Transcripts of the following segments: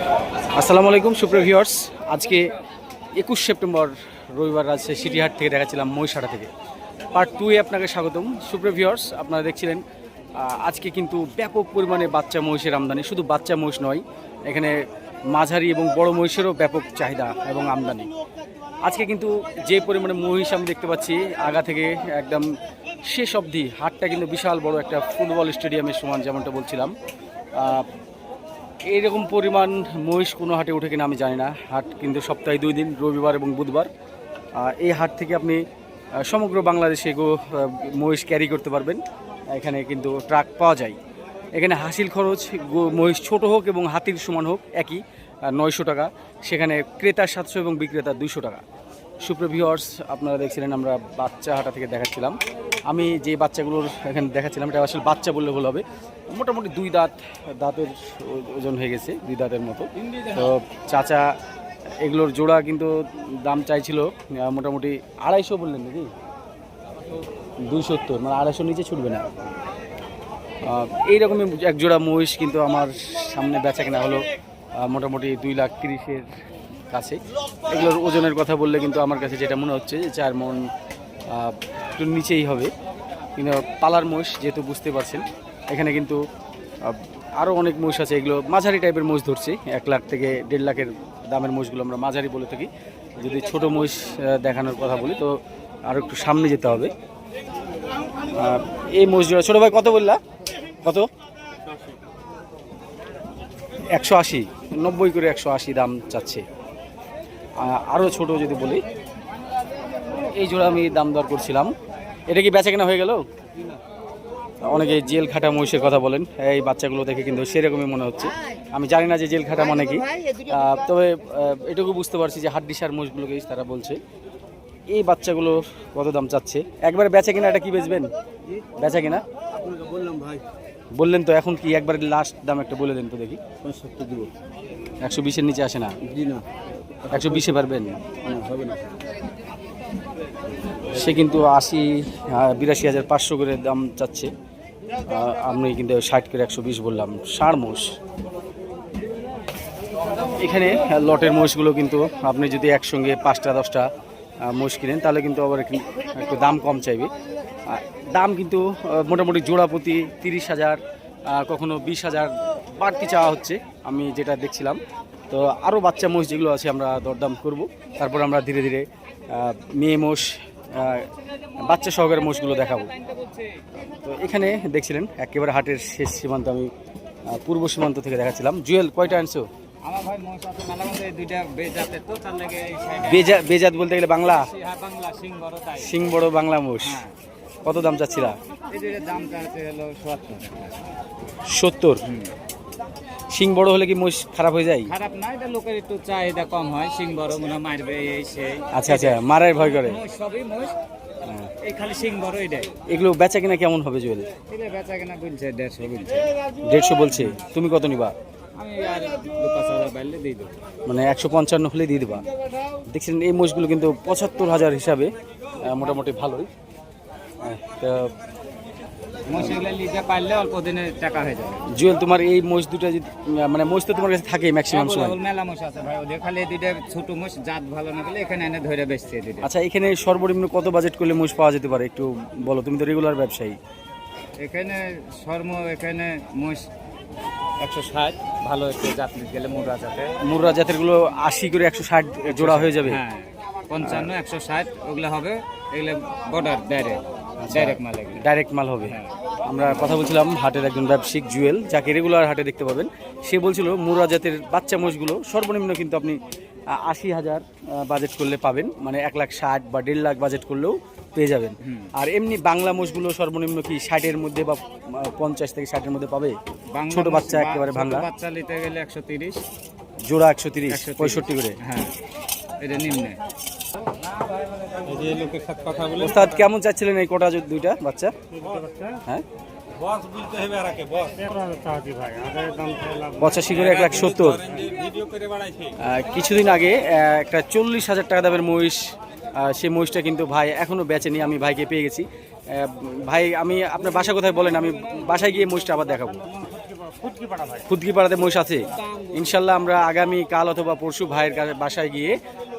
আসসালামু আলাইকুম, সুপ্রিয় ভিউয়ার্স আজকে একুশ সেপ্টেম্বর, রবিবার রাজশাহী সিটিহাট থেকে দেখাচ্ছিলাম মহিষাটা থেকে। পার্ট টুয়ে আপনাকে স্বাগতম। সুপ্রিয় ভিউয়ার্স আপনারা দেখছিলেন আজকে কিন্তু ব্যাপক পরিমাণে বাচ্চা মহিষের আমদানি। শুধু বাচ্চা মহিষ নয়, এখানে মাঝারি এবং বড় মহিষেরও ব্যাপক চাহিদা এবং আমদানি। আজকে কিন্তু যে পরিমাণে মহিষ আমি দেখতে পাচ্ছি, আগা থেকে একদম শেষ অবধি হাটটা কিন্তু বিশাল বড় একটা ফুটবল স্টেডিয়ামের সমান, যেমনটা বলছিলাম। আহ, এইরকম পরিমাণ মহিষ কোনো হাটে উঠে কিনা আমি জানি না। হাট কিন্তু সপ্তাহে দুই দিন রবিবার এবং বুধবার। এই হাট থেকে আপনি সমগ্র বাংলাদেশে গো মহিষ ক্যারি করতে পারবেন। এখানে কিন্তু ট্রাক পাওয়া যায়। এখানে হাসিল খরচ গো- মহিষ ছোট হোক এবং হাতির সমান হোক একই নয়শো টাকা। সেখানে ক্রেতা সাতশো এবং বিক্রেতা দুইশো টাকা। সুপ্রিয় ভিউয়ার্স আপনারা দেখছিলেন আমরা বাচ্চা হাটা থেকে দেখাচ্ছিলাম। আমি যে বাচ্চাগুলোর এখানে দেখাচ্ছিলাম, এটা আসলে বাচ্চা বললে ভুল হবে। মোটামুটি দুই দাঁত, দাঁতের ওজন হয়ে গেছে, দুই দাঁতের মতো। তো চাচা, এগুলোর জোড়া কিন্তু দাম চাইছিল মোটামুটি আড়াইশো বললেন নাকি? দুই সত্তর মানে আড়াইশো নিচে ছুটবে না। এইরকমই এক জোড়া মহিষ কিন্তু আমার সামনে বেচা কেনা হলো মোটামুটি দুই লাখ তিরিশের কাছে এগুলোর ওজনের কথা বললে কিন্তু আমার কাছে যেটা মনে হচ্ছে যে চার মন একটু নিচেই হবে। কিন্তু পালার মহিষ যেহেতু বুঝতে পারছেন এখানে কিন্তু আরও অনেক মহিষ আছে। এগুলো মাঝারি টাইপের মহিষ ধরছে এক লাখ থেকে দেড় লাখের দামের মহিষগুলো আমরা মাঝারি বলে থাকি। যদি ছোট আহ, দেখানোর কথা বলি তো আরও একটু সামনে যেতে হবে। এই মহিষগুলো ছোটো ভাই কত বললা? কত? একশো আশি। নব্বই করে একশো আশি দাম চাচ্ছে। আরও ছোট যদি বলি। এই জোড়া আমি দাম দর করছিলাম। এটা কি বেচা কেনা হয়ে গেল? অনেকে জেল খাটা মহিষের কথা বলেন এই বাচ্চাগুলো দেখে কিন্তু সেরকমই মনে হচ্ছে। আমি জানি না যে জেল খাটা মানে কি। তবে এটুকু বুঝতে পারছি যে হাড্ডিসার মহিষগুলোকে তারা বলছে। এই বাচ্চাগুলো কত দাম চাচ্ছে? একবারে বেচা কিনা এটা কি বেচবেন? বেচা কিনা বললাম ভাই। বললেন তো এখন কি একবারে লাস্ট দাম একটা বলে দেন তো দেখি। একশো বিশের নিচে আসে না? জি না। একশো বিশে পারবেন সে কিন্তু আশি বিরাশি হাজার পাঁচশো করে দাম চাচ্ছে। আমি কিন্তু ষাট করে একশো বিশ বললাম। ষাঁড় মোষ। এখানে লটের মোষগুলো কিন্তু আপনি যদি একসঙ্গে পাঁচটা, দশটা মোষ কিনেন, তাহলে কিন্তু আবার একটু- দাম কম চাইবে। দাম কিন্তু মোটামুটি জোড়া প্রতি তিরিশ হাজার কখনো বিশ হাজার বাড়তি চাওয়া হচ্ছে। আমি যেটা দেখছিলাম তো আরও বাচ্চা মোষ যেগুলো আছে আমরা দরদাম করব। তারপর আমরা ধীরে ধীরে মেয়ে মোষ বাচ্চা সহকারে মোষগুলো দেখাবো। তো এখানে দেখছিলেন একেবারে হাটের শেষ সীমান্ত আমি পূর্ব সীমান্ত থেকে দেখাচ্ছিলাম। জুয়েল কয়টা আনছো? বেজাত বলতে গেলে বাংলা? হ্যাঁ সিং বড় বাংলা মোষ হ্যাঁ। কত দাম চাচ্ছিলা? এই দুইটার দাম চাচ্ছে হলো সত্তর। সিং বড় হলে কি মোষ খারাপ হয়ে যায়? খারাপ না এটা লোকের একটু চাহিদা কম হয় শিং বড় মনে মারবে এই সেই। আচ্ছা আচ্ছা মারার ভয় করে। সবই মহিষ। হ্যাঁ। এই খালি বড় এটাই এগুলো বেচা কিনা কেমন হবে জুয়েল? এটা বেচা কেনা বলছে দেড়শো বলছে। দেড়শো বলছে। তুমি কত নিবা? আমি আর দু পাঁচ হাজার বাইলে দিয়ে দেবো। মানে একশো পঞ্চান্ন হলে দিয়ে দিবা। দেখছেন এই মোষগুলো কিন্তু পঁচাত্তর হাজার হিসাবে মোটামুটি ভালোই। তো মহিষ এগুলো নিতে পারলে অল্প দিনে টাকা হয়ে যাবে। জুয়েল তোমার এই মোষ দুটো মানে মোষ তো তোমার কাছে থাকে ম্যাক্সিমাম সময়। মেলা মোষ আছে ভাই ওদের খালি দুইটা ছোট মোষ জাত ভালো না গেলে এখানে এনে ধরে বেচছে এই আচ্ছা এখানে সর্বনিম্ন কত বাজেট করলে মোষ পাওয়া যেতে পারে? একটু বলো তুমি তো রেগুলার ব্যবসায়ী। এখানে শর্ম এখানে মোষ একশো ষাট ভালো একটু জাত গেলে মুরা জাতে মুর্রা জাতেরগুলো আশি করে একশো ষাট জোড়া হয়ে যাবে। হ্যাঁ পঞ্চান্ন একশো ষাট ওগুলো হবে এগুলো বর্ডার ডাইরেক্ট ডাইরেক্ট মাল ডাইরেক্ট মাল হবে। আমরা কথা বলছিলাম হাটের একজন ব্যবসায়িক জুয়েল যাকে রেগুলার হাটে দেখতে পাবেন। সে বলছিল মুরা জাতের বাচ্চা মোষগুলো সর্বনিম্ন কিন্তু আপনি আশি হাজার বাজেট করলে পাবেন। মানে এক লাখ ষাট বা দেড় লাখ বাজেট করলেও পেয়ে যাবেন। আর এমনি বাংলা মোষগুলো সর্বনিম্ন কি ষাটের মধ্যে বা পঞ্চাশ থেকে ষাটের মধ্যে পাবে? বাংলা ছোট বাচ্চা একেবারে ভাঙা বাচ্চা নিতে গেলে একশো তিরিশ। জোড়া একশো তিরিশ। পঁয়ষট্টি করে। হ্যাঁ। এটা নিম্নে। ওস্তাদ, কেমন চাচ্ছিলেন এই কোটা দুইটা বাচ্চা? হ্যাঁ? পঁচাশি করে এক লাখ সত্তর। কিছুদিন আগে একটা চল্লিশ হাজার টাকা দামের মহিষ সেই মহিষটা কিন্তু ভাই এখনও বেচেনি, আমি ভাইকে পেয়ে গেছি। ভাই, আমি আপনার বাসা কোথায় বলেন? আমি বাসায় গিয়ে মহিষটা আবার দেখাবো। খুদকি পাড়াতে মহিষ আছে? ইনশাল্লাহ আমরা আগামী কাল অথবা পরশু ভাইয়ের কাছে বাসায় গিয়ে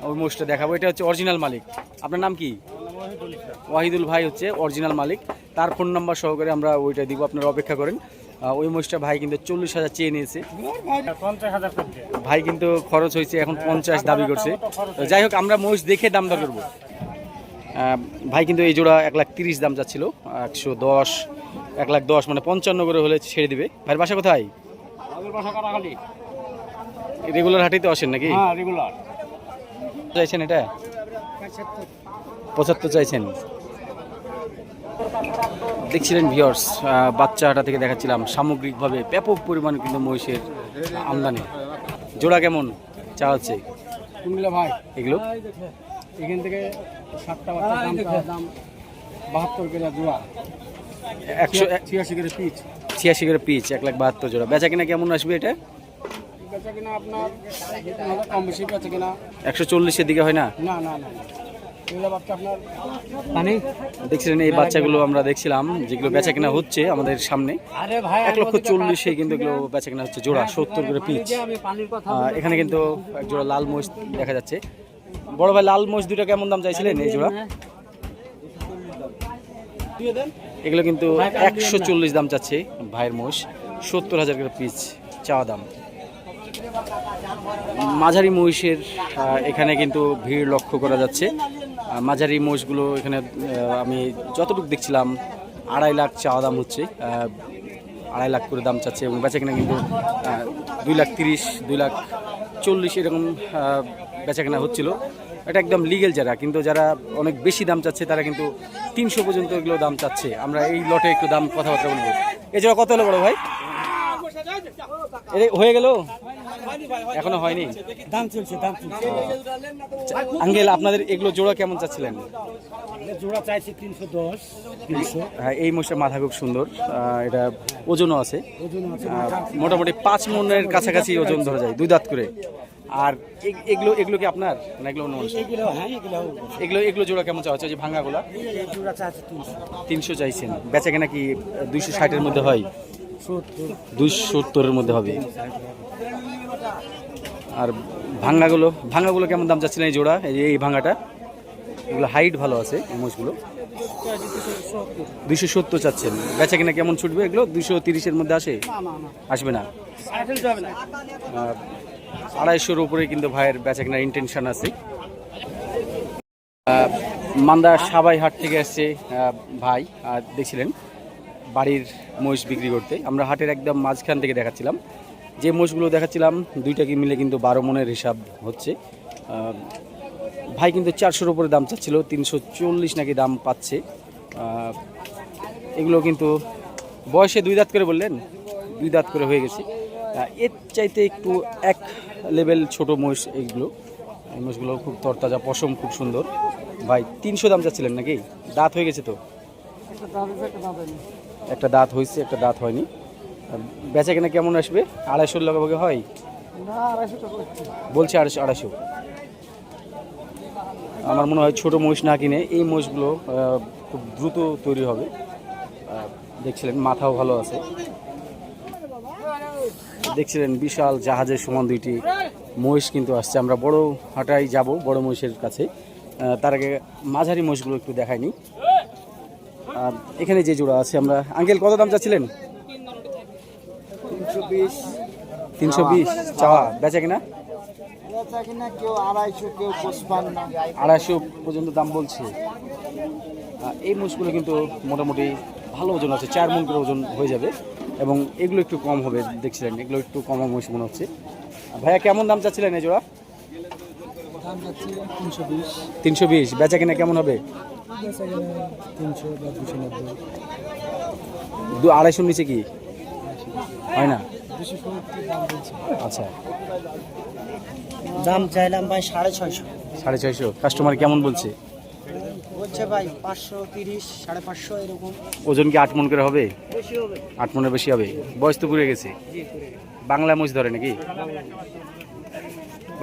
ওই মহিষটা দেখাবো। এটা হচ্ছে অরিজিনাল মালিক। আপনার নাম কি? ওয়াহিদুল ভাই হচ্ছে অরিজিনাল মালিক। তার ফোন নাম্বার সহকারে আমরা ওইটা দিব আপনারা অপেক্ষা করেন। ওই মহিষটা ভাই কিন্তু চল্লিশ হাজার চেয়ে নিয়েছে। ভাই কিন্তু খরচ হয়েছে এখন পঞ্চাশ দাবি করছে। যাই হোক আমরা মহিষ দেখে দাম দর করব। ভাই কিন্তু এই জোড়া এক লাখ তিরিশ দাম যাচ্ছিল একশো দশ। এক লাখ দশ মানে পঞ্চান্ন করে হলে ছেড়ে দিবে। ভাইয়ের বাসা কোথায়? রেগুলার হাটেই তো আসেন নাকি? হ্যাঁ রেগুলার চাইছেন এটা? পঁচাত্তর চাইছেন। দেখছিলেন ভিওর্স বাচ্চাটা থেকে দেখাচ্ছিলাম সামগ্রিকভাবে ব্যাপক পরিমাণ কিন্তু মহিষের আমদানি। জোড়া কেমন? চা হচ্ছে। ভাই। এগুলো? এখান থেকে সাতটা বাচ্চা দাম বাহাত্তর কেজি জোড়া। একশো ছিয়াশি কেজি পিচ। ছিয়াশি করে পিচ এক লাখ বাহাত্তর জোড়া। বেচা কিনা কেমন আসবে এটা? একশো চল্লিশের দিকে হয় না? না না না এগুলো বাচ্চা আপনার পানি? দেখছিলেন এই বাচ্চাগুলো আমরা দেখছিলাম যেগুলো বেচা কিনা হচ্ছে আমাদের সামনে। এক লক্ষ চল্লিশে কিন্তু এগুলো বেচা কিনা হচ্ছে জোড়া সত্তর করে পিচ। এখানে কিন্তু এক জোড়া লাল মোষ দেখা যাচ্ছে। বড় ভাই লাল মোষ দুটো কেমন দাম চাইছিলেন এই জোড়া? এগুলো কিন্তু একশো চল্লিশ দাম চাচ্ছে ভাইয়ের মোষ। সত্তর হাজার করে পিস চাওয়া দাম। মাঝারি মহিষের এখানে কিন্তু ভিড় লক্ষ্য করা যাচ্ছে। মাঝারি মোষগুলো এখানে আমি যতটুকু দেখছিলাম আড়াই লাখ চাওয়া দাম হচ্ছে। আড়াই লাখ করে দাম চাচ্ছে এবং বেচা কিনা কিন্তু দুই লাখ তিরিশ দুই লাখ চল্লিশ এরকম আহ, বেচা কেনা হচ্ছিল। এটা একদম লিগেল যারা কিন্তু যারা অনেক বেশি দাম চাচ্ছে তারা কিন্তু তিনশো পর্যন্ত এগুলো দাম চাচ্ছে। আমরা এই লটে একটু দাম কথাবার্তা বলব। এছাড়া কত হলো বড় ভাই? এ হয়ে গেল? এখনও হয়নি? দাম চলছে দাম চলছে। আঙ্গেল আপনাদের এগুলো জোড়া কেমন চাচ্ছিলেন? জোড়া চাইছি তিনশো দশ তিনশো। হ্যাঁ এই মোষের মাথা খুব সুন্দর। এটা ওজনও আছে। মোটামুটি পাঁচ মনের কাছাকাছি ওজন ধরা যায় দুই দাঁত করে। আর এগ- এগুলো এগুলো কি আপনার? না এগুলো অন্য এগুলো হ্যাঁ এগুলো এগুলো জোড়া কেমন চাওয়া হচ্ছে? যে ভাঙ্গাগুলা? তিনশো। চাইছেন। বেচা কেনা কি দুইশো ষাটের মধ্যে হয়? দুইশো সত্তরের মধ্যে হবে। আর ভাঙ্গাগুলো ভাঙ্গাগুলো কেমন দাম চাচ্ছিলেন এই জোড়া? এই ভাঙ্গাটা? এগুলো হাইট ভালো আছে মোষগুলো দুইশো সত্তর চাচ্ছেন। বেচা কিনা কেমন ছুটবে এগুলো? দুইশো তিরিশের মধ্যে আসে? আসবে না? আড়াইশোর উপরে কিন্তু ভাইয়ের বেচা কেনার ইন্টেনশন আছে মান্দা সাবাই হাট থেকে আসছে ভাই দেখছিলেন বাড়ির মহিষ বিক্রি করতে। আমরা হাটের একদম মাঝখান থেকে দেখাচ্ছিলাম। যে মোষগুলো দেখাচ্ছিলাম দুইটাকে মিলে কিন্তু বারো মনের হিসাব হচ্ছে। ভাই কিন্তু চারশোর উপরে দাম চাচ্ছিল, তিনশো চল্লিশ নাকি দাম পাচ্ছে। এগুলো কিন্তু বয়সে দুই দাঁত করে বললেন, দুই দাঁত করে হয়ে গেছে। এর চাইতে একটু এক লেভেল ছোট মহিষ এইগুলো। এই মহিষগুলো খুব তরতাজা পশম খুব সুন্দর। ভাই তিনশো দাম চাচ্ছিলেন নাকি? দাঁত হয়ে গেছে তো। একটা দাঁত হয়েছে একটা দাঁত হয়নি। বেচা কেনা কেমন আসবে? আড়াইশোর লগে হয়? বলছে আড়াইশো আড়াইশো। আমার মনে হয় ছোট মহিষ না কিনে এই মহিষগুলো খুব দ্রুত তৈরি হবে। দেখছিলেন মাথাও ভালো আছে। দেখছিলেন বিশাল জাহাজের সমান দুইটি মহিষ কিন্তু আসছে। আমরা বড় হাটাই যাব বড় মহিষের কাছে। তার আগে মাঝারি মহিষগুলো একটু দেখাইনি আর এখানে যে জোড়া আছে আমরা আঙ্কেল কত দাম চাচ্ছিলেন? তিনশো বিশ। চাওয়া। বেচা কিনা? আড়াইশো পর্যন্ত দাম বলছে। এই মোষগুলো কিন্তু মোটামুটি ভালো ওজন আছে চার মন করে ওজন হয়ে যাবে। এবং এগুলো একটু কম হবে দেখছিলেন এগুলো একটু কম মোষ মনে হচ্ছে। ভাইয়া কেমন দাম চাচ্ছিলেন এই জোড়া? তিনশো বিশ। বেচা কিনা কেমন হবে? দু আড়াইশোর নিচে কি? হয় না? আচ্ছা। দাম চাইলাম ভাই সাড়ে ছয়শো। সাড়ে ছয়শো। কাস্টমার কেমন বলছে? বলছে ভাই পাঁচশো তিরিশ সাড়ে পাঁচশো এরকম। ওজন কি আট মন করে হবে? বেশি হবে। আট মনের বেশি হবে। বয়স তো পুড়ে গেছে। বাংলা মোষ ধরে নাকি?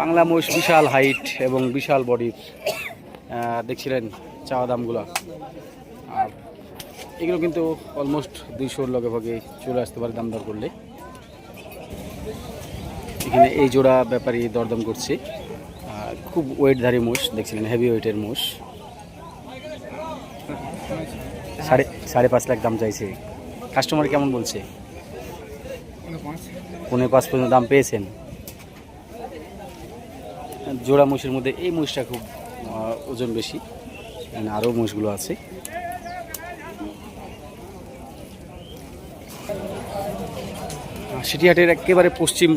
বাংলা মোষ বিশাল হাইট এবং বিশাল বডির দেখছিলেন চাওয়া দামগুলো। আর এগুলো কিন্তু অলমোস্ট দুইশোর লগে ভাগে চলে আসতে পারে দাম দর করলে। এখানে এই জোড়া ব্যাপারী দরদাম করছে। খুব ওয়েটধারী মোষ দেখছিলেন হেভি ওয়েটের মোষ সাড়ে সাড়ে পাঁচ লাখ দাম চাইছে। কাস্টমার কেমন বলছে? পনেরো পাঁচ পর্যন্ত দাম পেয়েছেন? জোড়া মোষের মধ্যে এই মোষটা খুব ওজন বেশি। আরও মোষগুলো আছে। সিটিহাটের একেবারে পশ্চিম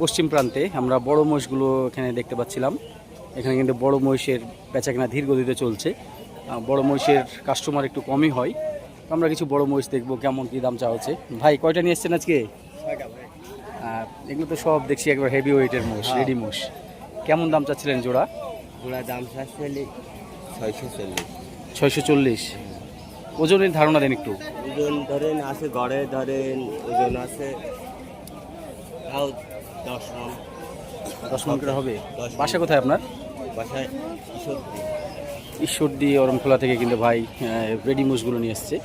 পশ্চিম প্রান্তে আমরা বড় মহিষগুলো এখানে দেখতে পাচ্ছিলাম। এখানে কিন্তু বড় মহিষের বেচাকেনা ধীর গতিতে চলছে। বড় মহিষের কাস্টমার একটু কমই হয়। তো আমরা কিছু বড় মহিষ দেখব কেমন কী দাম চাওয়া হচ্ছে। ভাই কয়টা নিয়ে এসছেন আজকে? এগুলো তো সব দেখছি একবার হেভি ওয়েটের মোষ রেডি মোষ কেমন দাম চাচ্ছিলেন জোড়া? পুরা দাম ছয়শো চল্লিশ। ছয়শো চল্লিশ। ওজনের ধারণা দেন একটু। ওজন ধরেন আছে গড়ে ধরেন ওজন আছে তাও দশ মন। দশ মন করে হবে। বাসা কোথায় আপনার? বাসায় ঈশ্বরদী অরমখোলা থেকে কিন্তু ভাই রেডি মোষগুলো নিয়ে এসছে।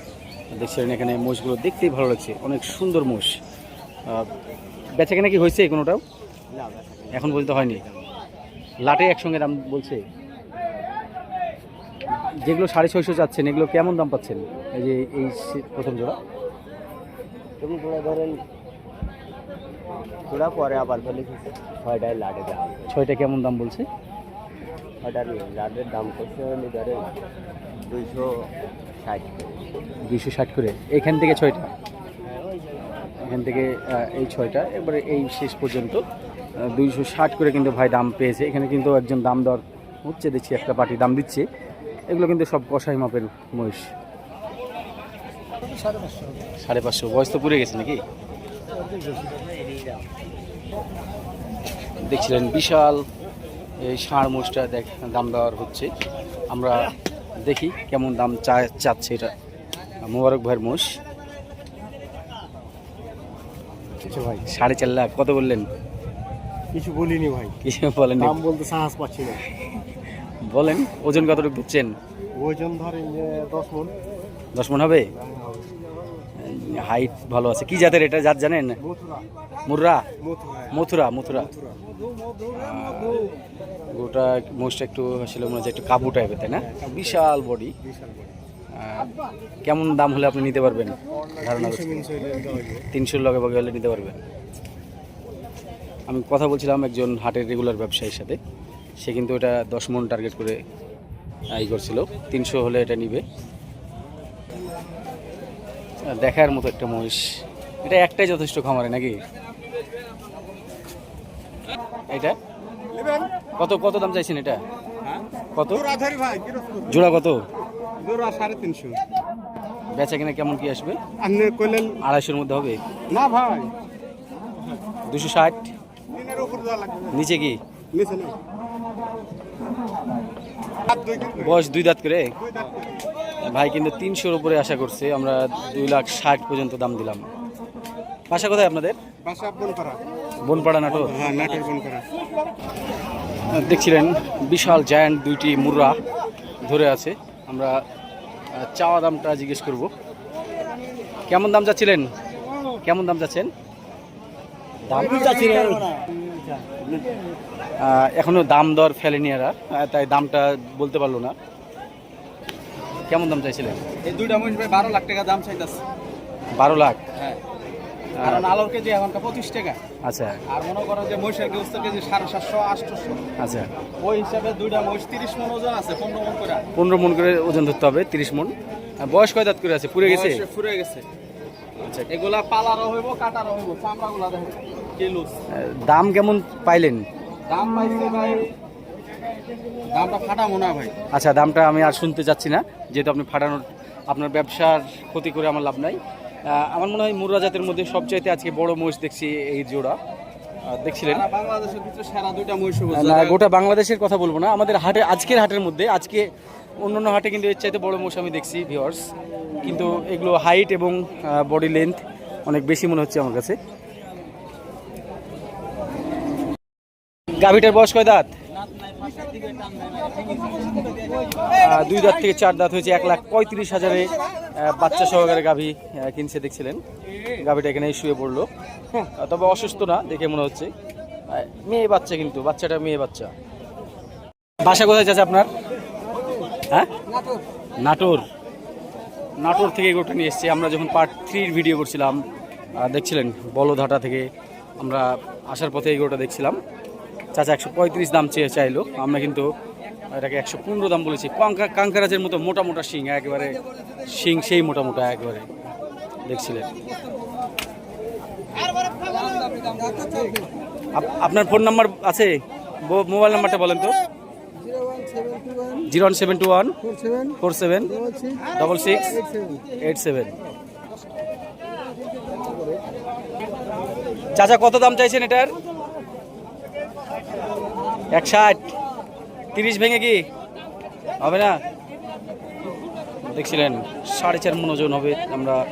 দেখছিলেন এখানে মোষগুলো দেখতেই ভালো লাগছে। অনেক সুন্দর মোষ। আহ, বেচাকেনা কি হয়েছে কোনোটাও? না এখন বলতে হয়নি। লাটে একসঙ্গে দাম বলছে। যেগুলো সাড়ে ছয়শো চাচ্ছেন এগুলো কেমন দাম পাচ্ছেন? এই যে এই প্রথম জোড়া। তুমি ধরেন। পুরা পরে আবার বলে ছয়টায় দাম ছয়টা কেমন দাম বলছে? ছয়টার লাডের দাম করছে হলে দুইশো ষাট দুইশো ষাট করে। এখান থেকে ছয়টা? এখান থেকে এই ছয়টা। এবারে এই শেষ পর্যন্ত দুইশো ষাট করে কিন্তু ভাই দাম পেয়েছে। এখানে কিন্তু একজন দাম দর হচ্ছে দেখছি একটা পার্টি দাম দিচ্ছে। এগুলো কিন্তু সব কষাই মাপের মহিষ। সাড়ে পাঁচশো। বয়স তো পুড়ে গেছে নাকি? দেখছিলেন বিশাল এই ষাঁড় মোষটা দেখ দাম দেওয়ার হচ্ছে। আমরা দেখি কেমন দাম চা চাচ্ছে এটা। মোবারক ভাইয়ের মোষ। কিছু ভাই। সাড়ে চার লাখ কত বললেন? কিছু বলিনি ভাই। কিছু বলেন দাম বলতে সাহস পাচ্ছি না। বলেন ওজন কতটুকু দিচ্ছেন? ওজন ধরেন দশ মন। দশ মন হবে? হাইট ভালো আছে। কি জাতের এটা জাত জানেন? মুর্রা? মথুরা মথুরা মথুরা। গোটা মোষটা একটু আসলে মনে হচ্ছে একটু কাবু টাইপের তাই না? বিশাল বডি কেমন দাম হলে আপনি নিতে পারবেন? ধারণা। তিনশোর লগে বগে হলে নিতে পারবেন। আমি কথা বলছিলাম একজন হাটের রেগুলার ব্যবসায়ীর সাথে। সে কিন্তু এটা দশ মন টার্গেট করে ই করছিল। তিনশো হলে এটা নিবে। দেখার মতো একটা মহিষ। এটা একটাই যথেষ্ট খামারে নাকি? এটা? কত কত দাম চাইছেন এটা? কত? জোড়া কত? জোড়া সাড়ে তিনশো। বেচা কিনা কেমন কি আসবে? আপনি কইলেন আড়াইশোর মধ্যে হবে? না ভাই। দুশো ষাট? নিচে কি? নিচে। বয়স দুই দাঁত করে। ভাই কিন্তু তিনশোর উপরে আশা করছে আমরা দুই লাখ ষাট পর্যন্ত দাম দিলাম। বাসা কোথায় আপনাদের? বনপাড়া। নাটোর। হ্যাঁ দেখছিলেন বিশাল জায়ান্ট দুইটি মুর্রা ধরে আছে। আমরা চাওয়া দামটা জিজ্ঞেস করব। কেমন দাম যাচ্ছিলেন কেমন দাম যাচ্ছেন দাম আহ, এখনও দাম দর ফেলেনি এরা তাই দামটা বলতে পারল না। কেমন দাম চাইছিলেন? এই দুইটা মহিষ ভাই বারো লাখ টাকা দাম চাইতেছে। বারো লাখ? হ্যাঁ। কারণ আলোর কেজি এখনকার পঁচিশ টাকা। আচ্ছা। আর মনে করো যে মহিষের গোস্ত কেজি সাড়ে সাতশো আটশোশো। আচ্ছা। ওই হিসাবে দুইটা মহিষ তিরিশ মন ওজন আছে পনেরো মন করে। পনেরো মন করে ওজন ধরতে হবে তিরিশ মন আর বয়স কয় দাঁত করে আছে? পুড়ে গেছে? ফুরে গেছে। আচ্ছা। এগুলা পালারও হইব কাটারও হইব চামড়াগুলা দেখেন কিলুস আহ, দাম কেমন পাইলেন? দাম পাইছে ভাই দামটা ফাটামো না ভাই। আচ্ছা দামটা আমি আর শুনতে চাচ্ছি না। যেহেতু আপনি ফাটানোর আপনার ব্যবসার ক্ষতি করে আমার লাভ নাই। আমার মনে হয় মুর্রা জাতের মধ্যে সবচাইতে আজকে বড় মহিষ দেখছি এই জোড়া। দেখছিলেন? বাংলাদেশের ভিতরে সেরা দুইটা মহিষ না গোটা বাংলাদেশের কথা বলব না। আমাদের হাটে আজকের হাটের মধ্যে আজকে অন্যান্য হাটে কিন্তু এর চাইতে বড় মোষ আমি দেখছি ভিওয়ার্স কিন্তু এগুলো হাইট এবং বডি লেন্থ অনেক বেশি মনে হচ্ছে আমার কাছে। গাভিটার বয়স কয় দাঁত? দুই দাঁত থেকে চার দাঁত হয়েছে, এক লাখ পঁয়ত্রিশ হাজারে বাচ্চা সহকারে গাভী কিনছে, দেখছিলেন। গাভীটা এখানে শুয়ে পড়ল। তবে অসুস্থ না, দেখে মনে হচ্ছে। মেয়ে বাচ্চা কিন্তু, বাচ্চাটা মেয়ে বাচ্চা। বাসা কোথায় যাচ্ছে আপনার? হ্যাঁ? নাটোর। নাটোর থেকে এগুলোটা নিয়ে এসেছি। আমরা যখন পার্ট থ্রির ভিডিও করছিলাম দেখছিলেন বলধাটা থেকে আমরা আসার পথে এগুলোটা দেখছিলাম। চাচা একশো পঁয়ত্রিশ দাম চেয়ে চাইলো। আমরা কিন্তু এটাকে একশো পনেরো দাম বলেছি। কাঙ্কা কাঙ্কারাজের মতো মোটা মোটা শিং, একেবারে শিং সেই মোটা মোটা একেবারে দেখছিলেন। আপ- আপনার ফোন নাম্বার আছে? মোবাইল নাম্বারটা বলেন তো। Zero one seven two one. Four seven. Double six. Eight seven. চাচা, কত দাম চাইছেন এটার? এক ষাট তিরিশ ভেঙে কি? হবে না? দেখছিলেন, সাড়ে চার মন ওজন হবে, আমরা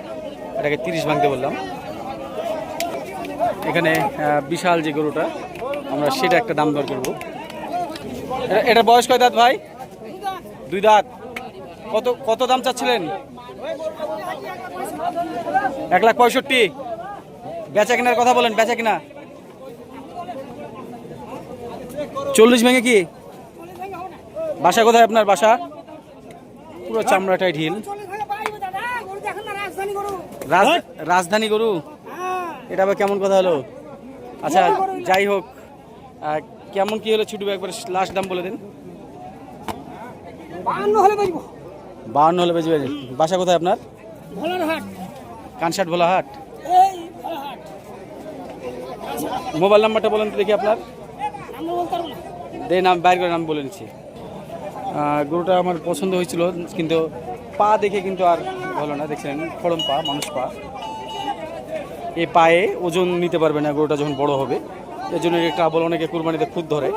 এটাকে তিরিশ ভাঙতে বললাম। এখানে বিশাল যে গরুটা, আমরা সেটা একটা দাম দর করব। এটা- বয়স কয় দাঁত ভাই? দুই দাঁত। কত কত দাম চাচ্ছিলেন? এক লাখ পঁয়ষট্টি। বেচা কেনার কথা বলেন, বেচা কিনা। চল্লিশ ভেঙে কি? বাসা কোথায় আপনার বাসা? পুরো চামড়াটাই ঢিল। রাজ- রাজধানী গরু? এটা আবার কেমন কথা হলো? আচ্ছা যাই হোক কেমন কি হলো ছুটবে একবার লাস্ট দাম বলে দিন। বাহান্ন হলে বেজবে বাসা কোথায় আপনার? কানসাট ভোলাহাট মোবাইল নাম্বারটা বলেন তো দেখি আপনার। দে নাম বাইর করে নাম বলে নিচ্ছি। গরুটা আমার পছন্দ হয়েছিল, কিন্তু পা দেখে কিন্তু আর হলো না দেখছিলেন ফড়ম পা, মানুষ পা। এই পায়ে ওজন নিতে পারবে না গরুটা যখন বড় হবে। এর জন্য একটা বলে অনেকে কুরবানিতে খুদ ধরে।